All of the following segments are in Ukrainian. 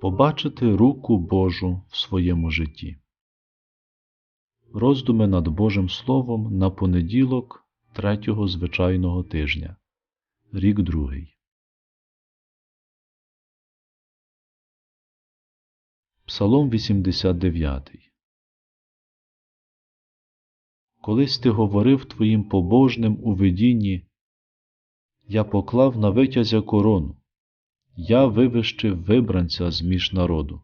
Побачити руку Божу в своєму житті. Роздуми над Божим Словом на понеділок третього звичайного тижня. Рік другий. Псалом 89 Колись ти говорив твоїм побожним у видінні, я поклав на витязя корону, я вивищив вибранця з між народу.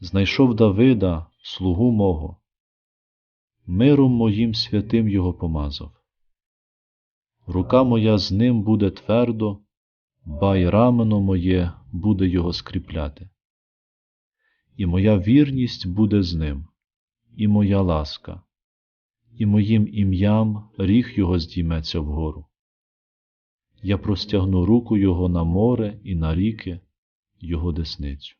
Знайшов Давида, слугу мого, миром моїм святим його помазав. Рука моя з ним буде твердо, ба й рамено моє буде його скріпляти. І моя вірність буде з ним, і моя ласка, і моїм ім'ям ріг його здійметься вгору. Я простягну руку його на море і на ріки, його десницю.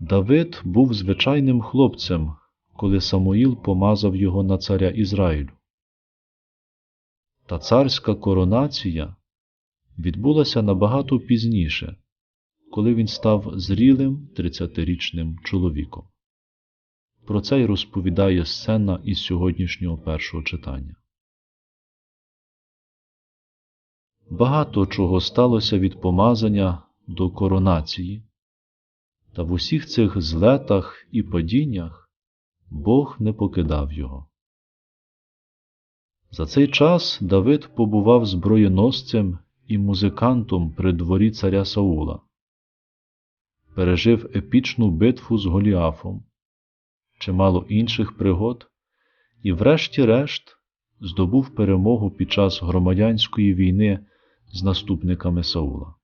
Давид був звичайним хлопцем, коли Самуїл помазав його на царя Ізраїлю. Та царська коронація відбулася набагато пізніше, коли він став зрілим тридцятирічним чоловіком. Про це й розповідає сцена із сьогоднішнього першого читання. Багато чого сталося від помазання до коронації, та в усіх цих злетах і падіннях Бог не покидав його. За цей час Давид побував зброєносцем і музикантом при дворі царя Саула, пережив епічну битву з Голіафом, чимало інших пригод і, врешті-решт, здобув перемогу під час громадянської війни з наступниками Саула.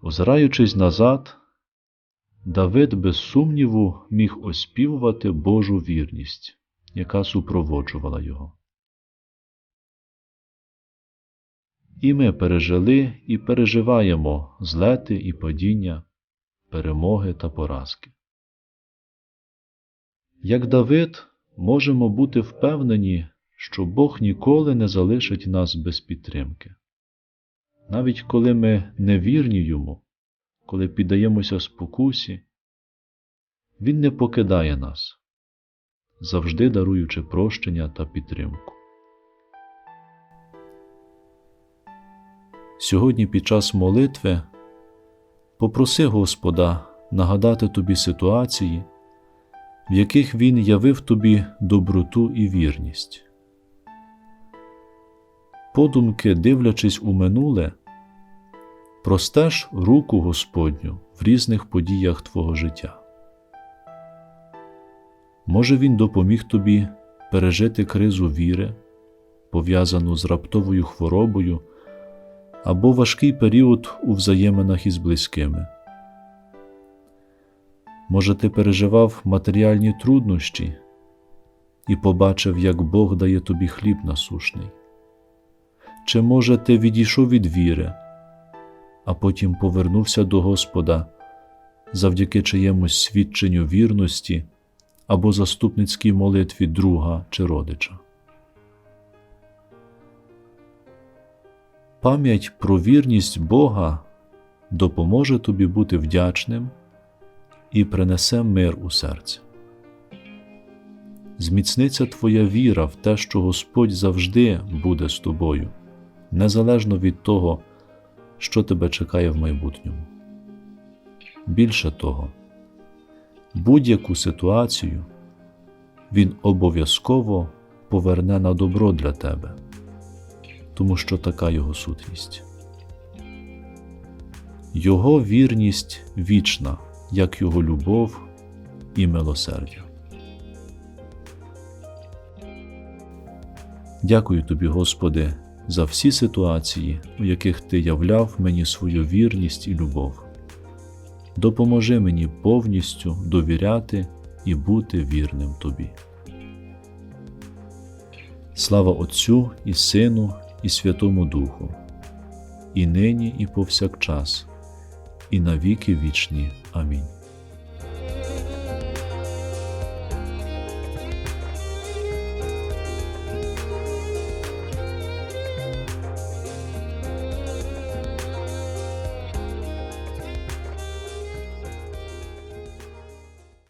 Озираючись назад, Давид без сумніву міг оспівувати Божу вірність, яка супроводжувала його. І ми пережили і переживаємо злети і падіння, перемоги та поразки. Як Давид можемо бути впевнені, що Бог ніколи не залишить нас без підтримки. Навіть коли ми невірні йому, коли піддаємося спокусі, Він не покидає нас, завжди даруючи прощення та підтримку. Сьогодні під час молитви попроси Господа нагадати тобі ситуації, в яких Він явив тобі доброту і вірність. Подумки, дивлячись у минуле, простеж руку Господню в різних подіях твого життя. Може, Він допоміг тобі пережити кризу віри, пов'язану з раптовою хворобою або важкий період у взаєминах із близькими. Може, ти переживав матеріальні труднощі і побачив, як Бог дає тобі хліб насушний. Чи, може, ти відійшов від віри, а потім повернувся до Господа завдяки чиємусь свідченню вірності або заступницькій молитві друга чи родича? Пам'ять про вірність Бога допоможе тобі бути вдячним і принесе мир у серце. Зміцниться твоя віра в те, що Господь завжди буде з тобою незалежно від того, що тебе чекає в майбутньому. Більше того, будь-яку ситуацію Він обов'язково поверне на добро для тебе, тому що така його сутність. Його вірність вічна, як його любов і милосердя. Дякую тобі, Господи, за всі ситуації, у яких Ти являв мені свою вірність і любов. Допоможи мені повністю довіряти і бути вірним Тобі. Слава Отцю і Сину, і Святому Духу, і нині, і повсякчас, і на віки вічні. Амінь.